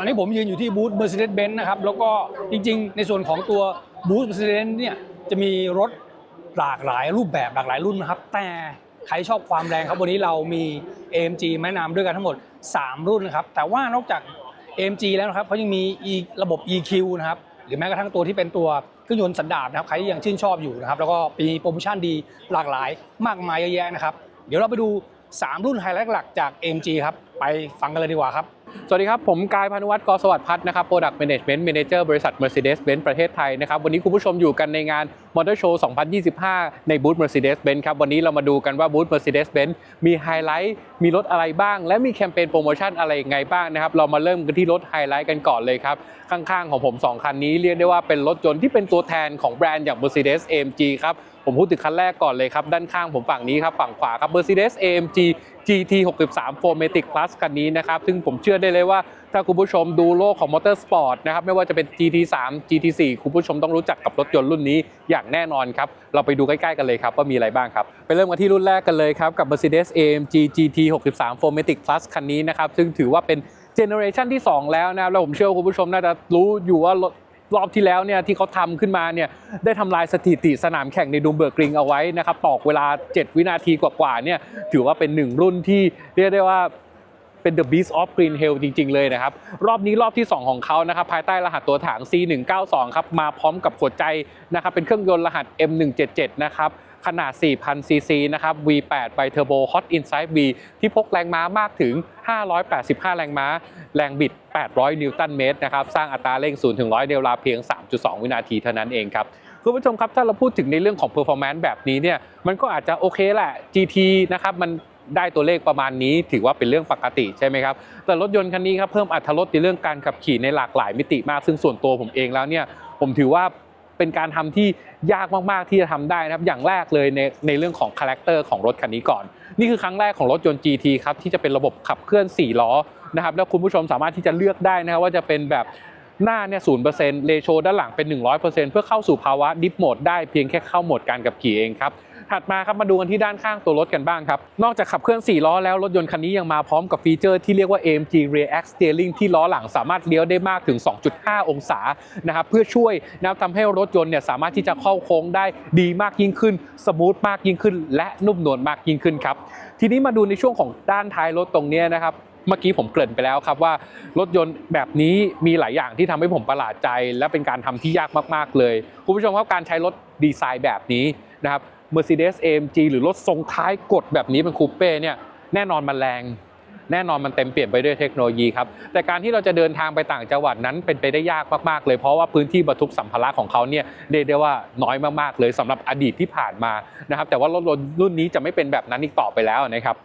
มาครับตอนนี้ผมยืนอยู่ที่บูธ Mercedes-Benz นะครับ แล้วก็จริงๆ ในส่วนของตัวบูธ Mercedes เนี่ยจะมีรถหลากหลายรูปแบบหลากหลายรุ่นนะครับ แต่ใครชอบความแรงครับ วันนี้เรามี AMG แนะนำด้วยกันทั้งหมด 3 รุ่นนะครับ แต่ว่านอกจาก AMG แล้วนะครับเขายังมีระบบ EQ นะครับ หรือแม้กระทั่งตัวที่เป็นตัวเครื่องยนต์สันดาปนะครับ ใครที่ยังชื่นชอบอยู่นะครับ แล้วก็มีโปรโมชั่นดีหลากหลายมากมายเยอะแยะนะครับ เดี๋ยวเราไปดู 3 รุ่นไฮไลท์หลักจาก AMG ครับ ไปฟังกันเลยดีกว่าครับ สวัสดีครับ ผมกายพานุวัฒน์กอสวัสดิ์พัฒน์นะครับ Product Management Manager บริษัท Mercedes-Benz ประเทศไทยนะครับ วันนี้คุณผู้ชมอยู่กันในงาน Motor Show 2025 ในบูธ Mercedes-Benz ครับ วันนี้เรามาดูกันว่าบูธ Mercedes-Benz มีไฮไลท์ มีรถอะไรบ้าง และมีแคมเปญโปรโมชั่นอะไรยังไงบ้างนะครับ เรามาเริ่มกันที่รถไฮไลท์กันก่อนเลยครับ ข้างๆของผม 2 คันนี้เรียกได้ว่าเป็นรถยนต์ที่เป็นตัวแทนของแบรนด์อย่าง Mercedes AMG ครับผมพูดถึงคันแรกก่อนเลยครับ ด้านข้างผมฝั่งนี้ครับ ฝั่งขวาครับ Mercedes AMG GT 63 4matic Plus คันนี้นะครับ ซึ่งผมเชื่อได้เลยว่าถ้าคุณผู้ชมดูโลกของมอเตอร์สปอร์ตนะครับ ไม่ว่าจะเป็น GT3 GT4 คุณผู้ชมต้องรู้จักกับรถยนต์รุ่นนี้อย่างแน่นอนครับ เราไปดูใกล้ๆกันเลยครับ ว่ามีอะไรบ้างครับ ไปเริ่มกันที่รุ่นแรกกันเลยครับ กับ Mercedes AMG GT 63 4matic Plus คันนี้นะครับซึ่งถือว่าเป็นเจเนอเรชันที่ 2 แล้วนะครับแล้วผมเชื่อคุณผู้ชมน่าจะรู้อยู่ว่ารถ รอบที่แล้วเนี่ยที่เขาทำขึ้นมาเนี่ยได้ทำลายสถิติสนามแข่งในดูมเบอร์กริงเอาไว้นะครับตอกเวลา 7 วินาทีกว่าๆเนี่ยถือว่าเป็นหนึ่งรุ่นที่เรียกได้ว่าเป็น The Beast of Green Hill จริง ๆ เลยนะครับ รอบนี้รอบที่ 2 ของเขานะครับ ภายใต้รหัสตัวถัง C192 ครับ มาพร้อมกับหัวใจนะครับ เป็นเครื่องยนต์รหัส M177 นะครับ ขนาด 4,000 ซีซีนะครับ V8 ไบเทอร์โบ Hot Inside V ที่พกแรงม้ามากถึง 585 แรงม้า แรงบิด 800 นิวตันเมตรนะครับ สร้างอัตราเร่ง 0 ถึง 100เวลาเพียง 3.2 วินาทีเท่านั้นเองครับคุณผู้ชมครับ ถ้าเราพูดถึงในเรื่องของ performance แบบนี้เนี่ย มันก็อาจจะโอเคแหละ GT นะครับ มันได้ตัวเลขประมาณนี้ถือว่าเป็นเรื่องปกติใช่ไหมครับ แต่รถยนต์คันนี้ครับเพิ่มอรรถรสในเรื่องการขับขี่ในหลากหลายมิติมาก ซึ่งส่วนตัวผมเองแล้วเนี่ย ผมถือว่า เป็นการทำที่ยากมากๆที่จะทำได้นะครับ อย่างแรกเลยในในเรื่องของคาแรคเตอร์ของรถคันนี้ก่อน นี่คือครั้งแรกของรถยนต์ GT ครับที่จะเป็นระบบขับเคลื่อน 4 ล้อนะครับแล้วคุณผู้ชมสามารถที่จะเลือกได้นะครับว่าจะเป็นแบบหน้าเนี่ยศูนย์เปอร์เซ็นต์เลโชด้านหลังเป็น 100%เพื่อเข้าสู่ภาวะดิฟโหมดได้เพียงแค่เข้าโหมดการขับขี่เองครับ ถัดมาครับมาดูกันที่ด้านข้างตัวรถกันบ้างครับ นอกจากขับเคลื่อน 4 ล้อแล้วรถยนต์คันนี้ยังมาพร้อมกับฟีเจอร์ที่เรียกว่า AMG React Steering ที่ล้อหลังสามารถเลี้ยวได้มากถึง 2.5 องศานะครับเพื่อช่วยนะทำให้รถยนต์เนี่ยสามารถที่จะเข้าโค้งได้ดีมากยิ่งขึ้น สมูทมากยิ่งขึ้น และนุ่มนวลมากยิ่งขึ้นครับทีนี้มาดูในช่วงของด้านท้ายรถตรงนี้นะครับเมื่อกี้ผมเกริ่นไปแล้วครับว่ารถยนต์แบบนี้มีหลายอย่างที่ทำให้ผมประหลาดใจ และเป็นการทำที่ยากมาก ๆ เลย คุณผู้ชมครับการใช้รถดีไซน์แบบนี้นะครับ Mercedes AMG หรือรถทรงท้ายกดแบบนี้เป็นคูเป้เนี่ยแน่นอนมันแรง แน่นอนมันเต็มเปลี่ยนไปด้วยเทคโนโลยีครับ แต่การที่เราจะเดินทางไปต่างจังหวัดนั้นเป็นไปได้ยากมากๆเลย เพราะว่าพื้นที่บรรทุกสัมภาระของเขาเนี่ยเรียกได้ว่าน้อยมากๆเลยสำหรับอดีตที่ผ่านมานะครับ แต่ว่ารถยนต์รุ่นนี้จะไม่เป็นแบบนั้นอีกต่อไปแล้วนะครับ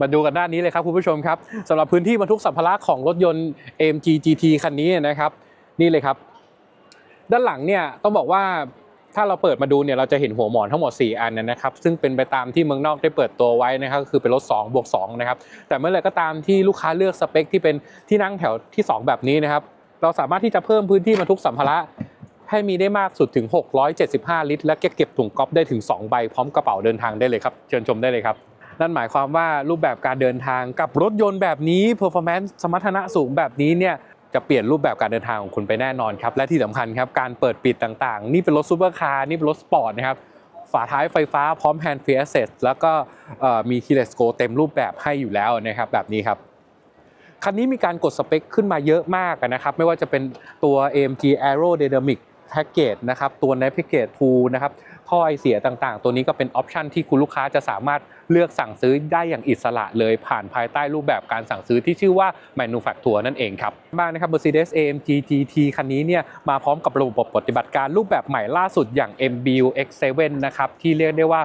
มาดูกันด้านนี้เลยครับคุณผู้ชมครับสำหรับพื้นที่บรรทุกสัมภาระของรถยนต์ AMG GT คันนี้นะครับ นี่เลยครับ ด้านหลังเนี่ยต้องบอกว่า ถ้าเราเปิดมาดูเนี่ยเราจะเห็นหัวหมอนทั้งหมด 4 อันนะครับ ซึ่งเป็นไปตามที่เมืองนอกได้เปิดตัวไว้นะครับก็คือเป็นรถ2บวก2นะครับแต่เมื่อไหร่ก็ตามที่ลูกค้าเลือกสเปคที่เป็นที่นั่งแถวที่ 2 แบบนี้นะครับเราสามารถที่จะเพิ่มพื้นที่บรรทุกสัมภาระให้มีได้มากสุดถึง 675 ลิตร และเก็บเก็บถุงก๊อฟได้ถึง 2 ใบพร้อมกระเป๋าเดินทางได้เลยครับเชิญชมได้เลยครับนั่นหมายความว่ารูปแบบการเดินทางกับรถยนต์แบบนี้ performance สมรรถนะสูงแบบนี้เนี่ย จะเปลี่ยนรูปแบบการเดินทางของคุณไปแน่นอนครับ และที่สำคัญครับ การเปิดปิดต่างๆ นี่เป็นรถซูเปอร์คาร์นี่เป็นรถสปอร์ตนะครับ ฝาท้ายไฟฟ้าพร้อม hand free access แล้วก็มี keyless go เต็มรูปแบบให้อยู่แล้วนะครับ แบบนี้ครับคันนี้มีการกดสเปคขึ้นมาเยอะมากนะครับ ไม่ว่าจะเป็นตัว AMG Aerodynamic Package นะครับ ตัว Navigate 2นะครับ ท่อไอเสียต่างๆ ตัวนี้ก็เป็นออปชันที่คุณลูกค้าจะสามารถ เลือกสั่งซื้อได้อย่างอิสระเลยผ่านภายใต้รูปแบบการสั่งซื้อที่ชื่อว่า Manufacture นั่นเองครับบ้างนะครับ Mercedes AMG GT คันนี้เนี่ยมาพร้อมกับระบบปฏิบัติการรูปแบบใหม่ล่าสุดอย่าง MBU X7 นะครับที่เรียกได้ว่า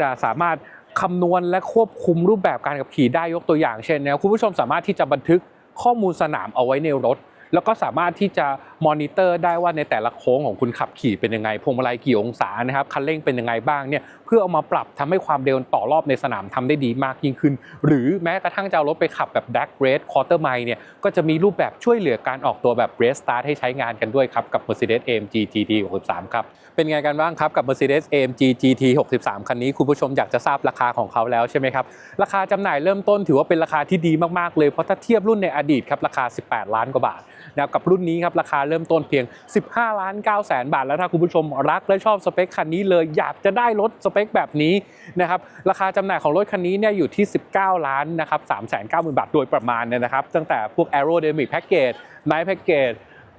จะสามารถคำนวณและควบคุมรูปแบบการขับขี่ได้ยกตัวอย่างเช่นนะคุณผู้ชมสามารถที่จะบันทึกข้อมูลสนามเอาไว้ในรถ แล้วก็สามารถที่จะมอนิเตอร์ได้ว่าในแต่ละโค้งของคุณขับขี่เป็นยังไงพวงมาลัยกี่องศานะครับคันเร่งเป็นยังไงบ้างเนี่ยเพื่อเอามาปรับทำให้ความเร็วต่อรอบในสนามทำได้ดีมากยิ่งขึ้น หรือแม้กระทั่งจะเอารถไปขับแบบ Dark Race Quarter Mile เนี่ยก็จะมีรูปแบบช่วยเหลือการออกตัวแบบ Race Start ให้ใช้งานกันด้วยครับกับ Mercedes AMG GT 63ครับเป็นไงกันบ้างครับกับ Mercedes AMG GT 63คันนี้คุณผู้ชมอยากจะทราบราคาของเขาแล้วใช่ไหมครับราคาจำหน่ายเริ่มต้นถือว่าเป็นราคาที่ดีมากๆเลยเพราะถ้าเทียบรุ่นในอดีตครับราคา 18 ล้านกว่าบาท นะครับกับรุ่นนี้ครับราคาเริ่มต้นเพียง 15 ล้าน9แสนบาท แล้วถ้าคุณผู้ชมรักและชอบสเปคคันนี้เลยอยากจะได้รถสเปคแบบนี้นะครับราคาจำหน่ายของรถคันนี้เนี่ยอยู่ที่ 19 ล้านนะครับ3 9 0 0 0 0 บาทโดยประมาณเนี่ยนะครับตั้งแต่พวก aerodynamic package night package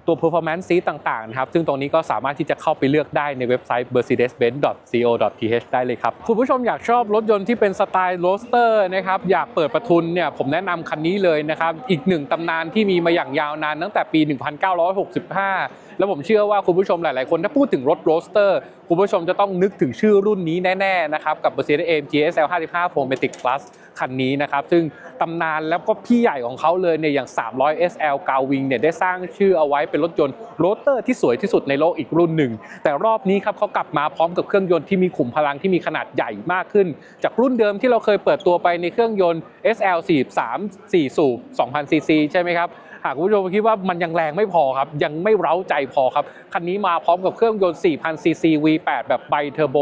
ตัว performance seat ต่างๆนะครับซึ่งตรงนี้ก็สามารถที่จะเข้าไปเลือกได้ในเว็บไซต์ mercedes-benz.co.th ได้เลยครับ คุณผู้ชมอยากชอบรถยนต์ที่เป็นสไตล์โรสเตอร์นะครับอยากเปิดประทุนเนี่ยผมแนะนำคันนี้เลยนะครับอีกหนึ่งตำนานที่มีมาอย่างยาวนานตั้งแต่ปี 1965 แล้วผมเชื่อว่าคุณผู้ชมหลายๆ คนถ้าพูดถึงรถโรสเตอร์คุณผู้ชมจะต้องนึกถึงชื่อรุ่นนี้แน่ๆนะครับกับ Mercedes AMG SL 55 4matic Plus คันนี้นะครับ ซึ่งตำนานแล้วก็พี่ใหญ่ของเขาเลยเนี่ยอย่าง 300 SL กาวิงเนี่ยได้สร้างชื่อเอาไว้เป็นรถยนต์โรเตอร์ที่สวยที่สุดในโลกอีกรุ่นหนึ่ง แต่รอบนี้ครับเขากลับมาพร้อมกับเครื่องยนต์ที่มีขุมพลังที่มีขนาดใหญ่มากขึ้น จากรุ่นเดิมที่เราเคยเปิดตัวไปในเครื่องยนต์ SL 43 4สูบ2,000ซีซีใช่ไหมครับากคุณผู้ชมคิดว่ามันยังแรงไม่พอครับ ยังไม่เร้าใจพอครับ คันนี้มาพร้อมกับเครื่องยนต์ 4,000ซีซี V8 แบบไบเทอร์โบ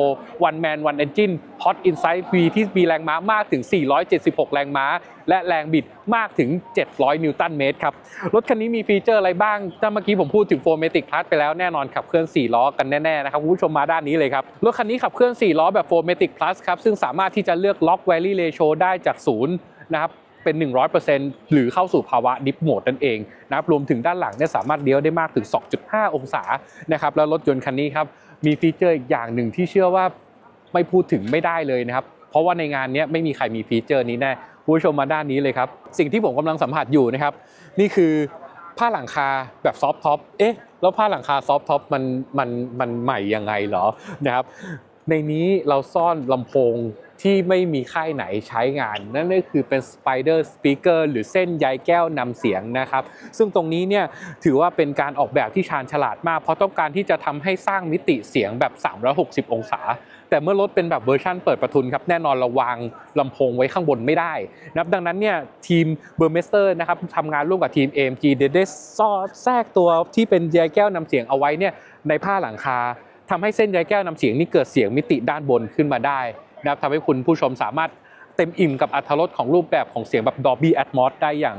one man one engine hot inside V ที่มีแรงม้ามากถึง 476 แรงม้า และแรงบิดมากถึง 700 นิวตันเมตรครับ รถคันนี้มีฟีเจอร์อะไรบ้างถ้าเมื่อกี้ผมพูดถึง 4matic Plus ไปแล้วแน่นอนขับเคลื่อน 4 ล้อกันแน่ๆนะครับคุณผู้ชมมาด้านนี้เลยครับ รถคันนี้ขับเคลื่อน 4 ล้อแบบ 4matic Plus ครับ ซึ่งสามารถที่จะเลือกล็อก Valley Ratio ได้จากศูนย์นะครับ เป็น 100%หรือเข้าสู่ภาวะดิฟโหมดนั่นเองนะครับรวมถึงด้านหลังเนี่ยสามารถเลี้ยวได้มากถึง 2.5 องศานะครับแล้วรถยนต์คันนี้ครับมีฟีเจอร์อีกอย่างหนึ่งที่เชื่อว่าไม่พูดถึงไม่ได้เลยนะครับเพราะว่าในงานนี้ไม่มีใครมีฟีเจอร์นี้แน่คุณผู้ชมมาด้านนี้เลยครับสิ่งที่ผมกำลังสัมผัสอยู่นะครับนี่คือผ้าหลังคาแบบซอฟท็อป เอ๊ะ แล้วผ้าหลังคาซอฟท็อปมันมันมันใหม่ยังไงเหรอนะครับ ในนี้เราซ่อนลำโพง ที่ไม่มีค่ายไหนใช้งาน นั่นก็คือเป็น Spider Speaker หรือเส้นใยแก้วนำเสียงนะครับ ซึ่งตรงนี้เนี่ยถือว่าเป็นการออกแบบที่ชาญฉลาดมาก เพราะต้องการที่จะทำให้สร้างมิติเสียงแบบ 360 องศา แต่เมื่อรถเป็นแบบเวอร์ชันเปิดประทุนครับ แน่นอนราวางลำโพงไว้ข้างบนไม่ได้นะครับดังนั้นเนี่ยทีมเบอร์เมสเตอร์นะครับทำงานร่วมกับทีม AMG ได้ได้ซอดแทรกตัวที่เป็นใยแก้วนำเสียงเอาไว้เนี่ยในผ้าหลังคาทำให้เส้นใยแก้วนำเสียงนี่เกิดเสียงมิติด้านบนขึ้นมาได้นะครับทำให้คุณผู้ชมสามารถเต็มอิ่มกับอรรถรสของรูปแบบของเสียงแบบ Dolby Atmos ได้อย่าง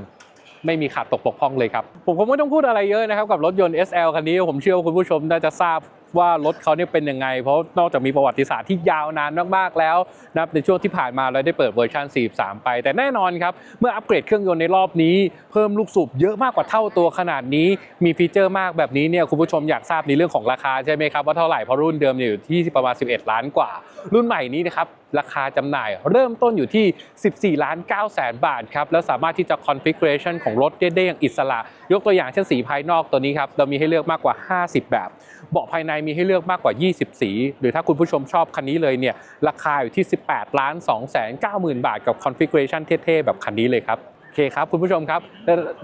ไม่มีขาดตกปกพร่องเลยครับ ผมคงไม่ต้องพูดอะไรเยอะนะครับ กับรถยนต์ SL คันนี้ผมเชื่อว่าคุณผู้ชมน่าจะทราบ ว่ารถเขาเนี่ยเป็นยังไง เพราะนอกจากมีประวัติศาสตร์ที่ยาวนานมากๆแล้วนะครับในช่วงที่ผ่านมาเราได้เปิดเวอร์ชัน 43 ไป แต่แน่นอนครับ เมื่ออัปเกรดเครื่องยนต์ในรอบนี้ เพิ่มลูกสูบเยอะมากกว่าเท่าตัวขนาดนี้ มีฟีเจอร์มากแบบนี้เนี่ยคุณผู้ชมอยากทราบในเรื่องของราคาใช่ไหมครับว่าเท่าไหร่เพราะรุ่นเดิมเนี่ยอยู่ที่ประมาณ 11 ล้านกว่า รุ่นใหม่นี้นะครับราคาจำหน่ายเริ่มต้นอยู่ที่ 14 ล้าน9แสนบาทครับ แล้วสามารถที่จะ configuration ของรถได้ได้อย่างอิสระ ยกตัวอย่างเช่นสีภายนอกตัวนี้ครับ เรามีให้เลือกมากกว่า 50 แบบ เบาะภายในมีให้เลือกมากกว่า 20 สี หรือถ้าคุณผู้ชมชอบคันนี้เลยเนี่ยราคาอยู่ที่ 18ล้าน2แสน9หมื่นบาทกับคอนฟิกเรชันเท่ๆ แบบคันนี้เลยครับโอเคครับคุณผู้ชมครับ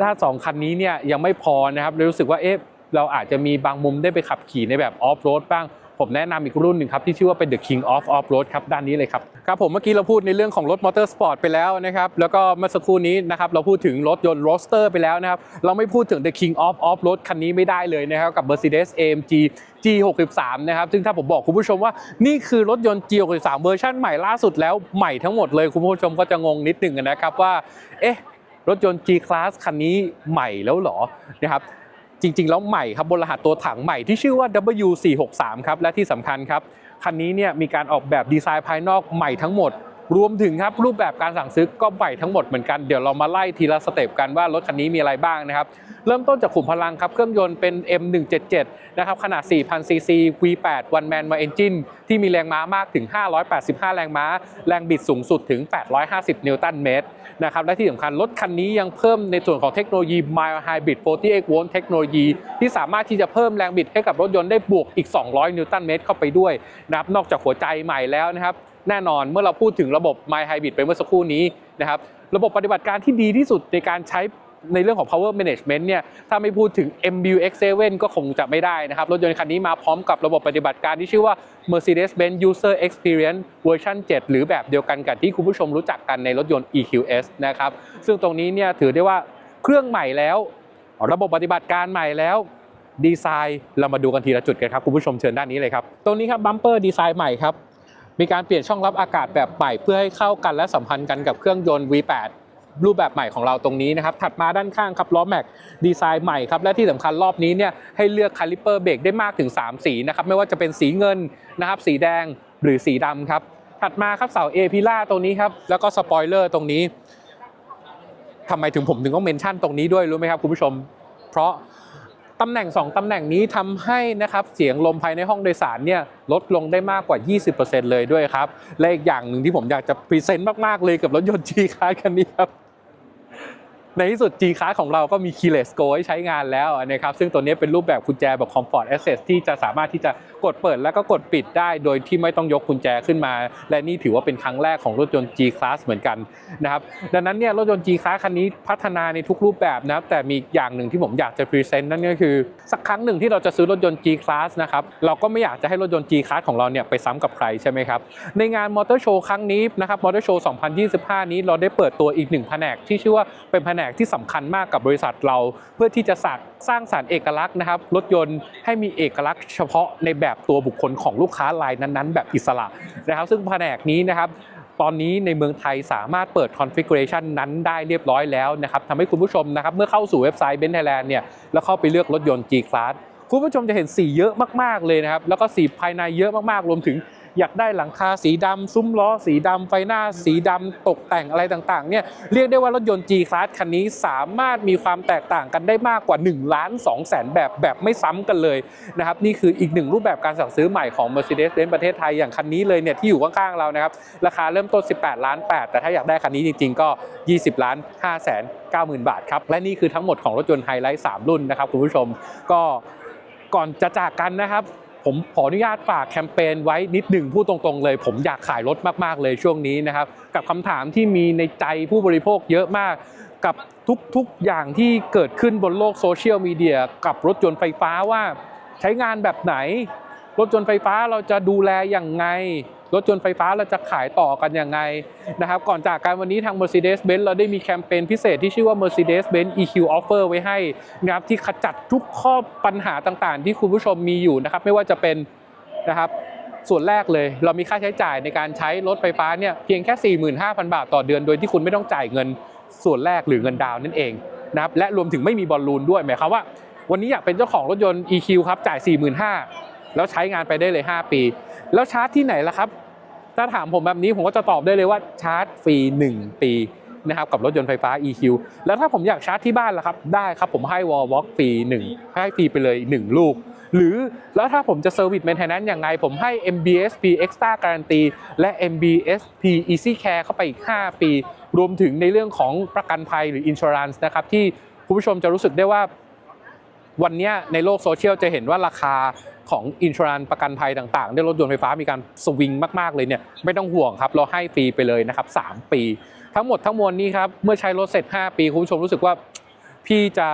ถ้า 2 คันนี้เนี่ยยังไม่พอนะครับเรารู้สึกว่าเอ๊ะเราอาจจะมีบางมุมได้ไปขับขี่ในแบบออฟโรดบ้าง ผมแนะนำอีกรุ่นหนึ่งครับที่ชื่อว่าเป็น The King of Off Road ครับด้านนี้เลยครับครับผมเมื่อกี้เราพูดในเรื่องของรถมอเตอร์สปอร์ตไปแล้วนะครับแล้วก็เมื่อสักครู่นี้นะครับเราพูดถึงรถยนต์โรสเตอร์ไปแล้วนะครับเราไม่พูดถึง The King of Off Road คันนี้ไม่ได้เลยนะครับกับ Mercedes AMG G63 นะครับซึ่งถ้าผมบอกคุณผู้ชมว่านี่คือรถยนต์ G63 เวอร์ชันใหม่ล่าสุดแล้วใหม่ทั้งหมดเลยคุณผู้ชมก็จะงงนิดหนึ่งนะครับว่าเอ๊ะรถยนต์ G Class คันนี้ใหม่แล้วเหรอนะครับ จริง ๆ แล้วใหม่ครับบนรหัสตัวถังใหม่ที่ชื่อว่า W463 ครับและที่สำคัญครับคันนี้เนี่ยมีการออกแบบดีไซน์ภายนอกใหม่ทั้งหมด รวมถึงครับรูปแบบการสั่งซื้อก็ใหม่ทั้งหมดเหมือนกันเดี๋ยวเรามาไล่ทีละสเต็ปกันว่ารถคันนี้มีอะไรบ้างนะครับเริ่มต้นจากขุมพลังครับเครื่องยนต์เป็น M177 นะครับขนาด 4,000 ซีซี V8 one man one engine ที่มีแรงม้ามากถึง 585 แรงม้า แรงบิดสูงสุดถึง 850 นิวตันเมตรนะครับและที่สำคัญรถคันนี้ยังเพิ่มในส่วนของเทคโนโลยี Mild Hybrid 48 Volt เทคโนโลยีที่สามารถที่จะเพิ่มแรงบิดให้กับรถยนต์ได้บวกอีก 200 นิวตันเมตรเข้าไปด้วยนะครับนอกจากหัวใจใหม่แล้วนะครับ แน่นอนเมื่อเราพูดถึงระบบ My Hybrid ไปเมื่อสักครู่นี้นะครับระบบปฏิบัติการที่ดีที่สุดในการใช้ในเรื่องของ power management เนี่ย ถ้าไม่พูดถึง MBU X7 ก็คงจะไม่ได้นะครับ รถยนต์คันนี้มาพร้อมกับระบบปฏิบัติการที่ชื่อว่า Mercedes-Benz User Experience Version 7 หรือแบบเดียวกันกับที่คุณผู้ชมรู้จักกันในรถยนต์ EQS นะครับ ซึ่งตรงนี้เนี่ยถือได้ว่าเครื่องใหม่แล้ว ระบบปฏิบัติการใหม่แล้วดีไซน์เรามาดูกันทีละจุดกันครับคุณผู้ชมเชิญด้านนี้เลยครับ ตรงนี้ครับบัมเปอร์ดีไซน์ใหม่ครับ มีการเปลี่ยนช่องรับอากาศแบบใหม่เพื่อให้เข้ากันและสัมพันธ์กันกับเครื่องยนต์ V8 รูปแบบใหม่ของเราตรงนี้นะครับ ถัดมาด้านข้างครับล้อแม็กดีไซน์ใหม่ครับ และที่สำคัญรอบนี้เนี่ยให้เลือกคาลิเปอร์เบรกได้มากถึง 3 สีนะครับ ไม่ว่าจะเป็นสีเงินนะครับ สีแดงหรือสีดำครับ ถัดมาครับเสาเอพิล่าตรงนี้ครับ แล้วก็สปอยเลอร์ตรงนี้ทำไมถึงผมถึงต้องเมนชั่นตรงนี้ด้วยรู้ไหมครับคุณผู้ชม เพราะ ตำแหน่ง 2 ตำแหน่งนี้ทำให้นะครับเสียงลมภายในห้องโดยสารเนี่ยลดลงได้มากกว่า 20%เลยด้วยครับ และอีกอย่างหนึ่งที่ผมอยากจะพรีเซนต์มาก ๆ เลยกับรถยนต์ G Class คันนี้ครับ ในที่สุด G Class ของเราก็มี Keyless Go ให้ใช้งานแล้วนะครับซึ่งตัวนี้เป็นรูปแบบกุญแจแบบ Comfort Access ที่จะสามารถที่จะกดเปิดแล้วก็กดปิดได้ โดยที่ไม่ต้องยกกุญแจขึ้นมา และนี่ถือว่าเป็นครั้งแรกของรถยนต์ G Class เหมือนกันนะครับดังนั้นเนี่ยรถยนต์ G Class คันนี้พัฒนาในทุกรูปแบบนะครับแต่มีอย่างหนึ่งที่ผมอยากจะพรีเซนต์นั่นก็คือ สักครั้งหนึ่งที่เราจะซื้อรถยนต์ G Class นะครับเราก็ไม่อยากจะให้รถยนต์ G Class ของเราเนี่ยไปซ้ำกับใครใช่ไหมครับในงานมอเตอร์โชว์ครั้งนี้นะครับมอเตอร์โชว์2025 นี้เราได้เปิดตัวอีกหนึ่งแผนกที่ชื่อว่าเป็นแผนกที่สำคัญมากกับบริษัทเรา เพื่อที่จะสร้างสร้างสารค์เอกลักษณ์นะครับรถยนต์ให้มีเอกลักษณ์เฉพาะในแบบตัวบุคคลของลูกค้ารายนั้นๆ แบบอิสระนะครับ ซึ่งแผนกนี้นะครับตอนนี้ในเมืองไทยสามารถเปิด configuration นั้นได้เรียบร้อยแล้วนะครับทำให้คุณผู้ชมนะครับเมื่อเข้าสู่เว็บไซต์ b e n t Thailand เนี่ยแล้วเข้าไปเลือกรถยนต์ G Class คุณผู้ชมจะเห็นสีเยอะมากๆเลยนะครับแล้วก็สีภายในเยอะมากๆรวมถึง อยากได้หลังคาสีดำซุ้มล้อสีดำไฟหน้าสีดำตกแต่งอะไรต่างๆเนี่ยเรียกได้ว่ารถยนต์ G Class คันนี้สามารถมีความแตกต่างกันได้มากกว่า1ล้าน2แสนแบบแบบไม่ซ้ำกันเลยนะครับนี่คืออีกหนึ่งรูปแบบการสั่งซื้อใหม่ของ Mercedes-Benz ประเทศไทยอย่างคันนี้เลยเนี่ยที่อยู่ข้างๆเรานะครับราคาเริ่มต้น 18 ล้าน 8 แต่ถ้าอยากได้คันนี้จริง ๆ ก็ 20 ล้าน5แสน90,000 บาทครับและนี่คือทั้งหมดของรถยนต์ไฮไลท์3รุ่นนะครับคุณผู้ชมก็ก่อนจะจากกันนะครับ ผมขออนุญาตฝากแคมเปญไว้นิดหนึ่งพูดตรงๆเลย ผมอยากขายรถมากๆเลยช่วงนี้นะครับ กับคำถามที่มีในใจผู้บริโภคเยอะมากกับทุกๆอย่างที่เกิดขึ้นบนโลกโซเชียลมีเดียกับรถยนต์ไฟฟ้าว่าใช้งานแบบไหน รถยนต์ไฟฟ้าเราจะดูแลอย่างไง รถยนต์ไฟฟ้าเราจะขายต่อกันยังไงนะครับก่อนจากการวันนี้ทาง Mercedes-Benz เราได้มีแคมเปญพิเศษที่ชื่อว่า Mercedes-Benz EQ Offer ไว้ให้นะครับที่ขจัดทุกข้อปัญหาต่างๆ ที่คุณผู้ชมมีอยู่นะครับไม่ว่าจะเป็นนะครับส่วนแรกเลยเรามีค่าใช้จ่ายในการใช้รถไฟฟ้าเนี่ยเพียงแค่ 45,000 บาทต่อเดือน โดยที่คุณไม่ต้องจ่ายเงินส่วนแรกหรือเงินดาวน์นั่นเองนะครับและรวมถึงไม่มีบอลลูนด้วยหมายความว่า วันนี้อยากเป็นเจ้าของรถยนต์ EQ ครับจ่าย 45,000แล้วใช้งานไปได้เลย 5 ปี แล้วชาร์จที่ไหนล่ะครับ ถ้าถามผมแบบนี้ผมก็จะตอบได้เลยว่าชาร์จฟรี 1 ปีนะครับกับรถยนต์ไฟฟ้า EQ แล้วถ้าผมอยากชาร์จที่บ้านล่ะครับ ได้ครับผมให้ Wall Walk ฟรี1ให้ฟรีไปเลย 1 ลูก หรือแล้วถ้าผมจะเซอร์วิส a ม n เทน n น n ์ยังไง ผมให้ MBSP Extra Guarantee และ MBSP Easy Care เข้าไปอีก 5 ปี รวมถึงในเรื่องของประกันภัยหรือ Insurance นะครับที่คุณผู้ชมจะรู้สึกได้ว่า วันนี้ในโลกโซเชียลจะเห็นว่าราคาของอินชรันประกันภัยต่างๆในรถยนต์ไฟฟ้ามีการสวิงมากๆเลยเนี่ยไม่ต้องห่วงครับ เราให้ฟรีไปเลยนะครับ 3 ปี ทั้งหมดทั้งมวลนี้ครับ เมื่อใช้รถเสร็จ 5 ปีคุณผู้ชมรู้สึกว่าพี่จะ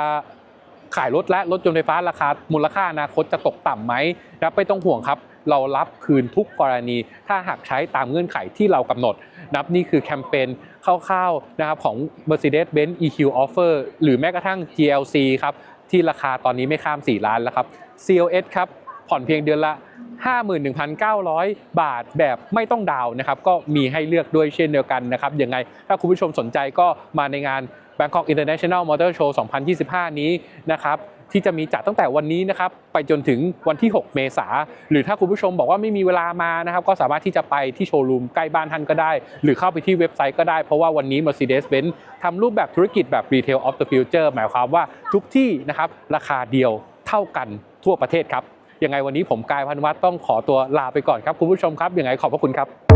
ขายรถและรถยนต์ไฟฟ้าราคามูลค่าอนาคตจะตกต่ำไหมนะครับไม่ต้องห่วงครับ เรารับคืนทุกกรณี ถ้าหากใช้ตามเงื่อนไขที่เรากำหนดนับนี่คือแคมเปญคร่าวๆนะครับของ Mercedes-Benz EQ Offer หรือแม้กระทั่ง GLC ครับ ที่ราคาตอนนี้ไม่ข้าม 4 ล้านแล้วครับ CLS ครับผ่อนเพียงเดือนละ 51,900 บาทแบบไม่ต้องดาวน์นะครับก็มีให้เลือกด้วยเช่นเดียวกันนะครับยังไงถ้าคุณผู้ชมสนใจก็มาในงาน Bangkok International Motor Show 2025 นี้นะครับ ที่จะมีจัดตั้งแต่วันนี้นะครับไปจนถึงวันที่ 6 เมษาหรือถ้าคุณผู้ชมบอกว่าไม่มีเวลามานะครับก็สามารถที่จะไปที่โชว์รูมใกล้บ้านท่านก็ได้ หรือเข้าไปที่เว็บไซต์ก็ได้ เพราะว่าวันนี้ Mercedes-Benz ทำรูปแบบธุรกิจแบบ Retail of the Future หมายความว่าทุกที่นะครับราคาเดียวเท่ากันทั่วประเทศครับยังไงวันนี้ผมกายพันวัฒน์ต้องขอตัวลาไปก่อนครับคุณผู้ชมครับยังไงขอบพระคุณครับ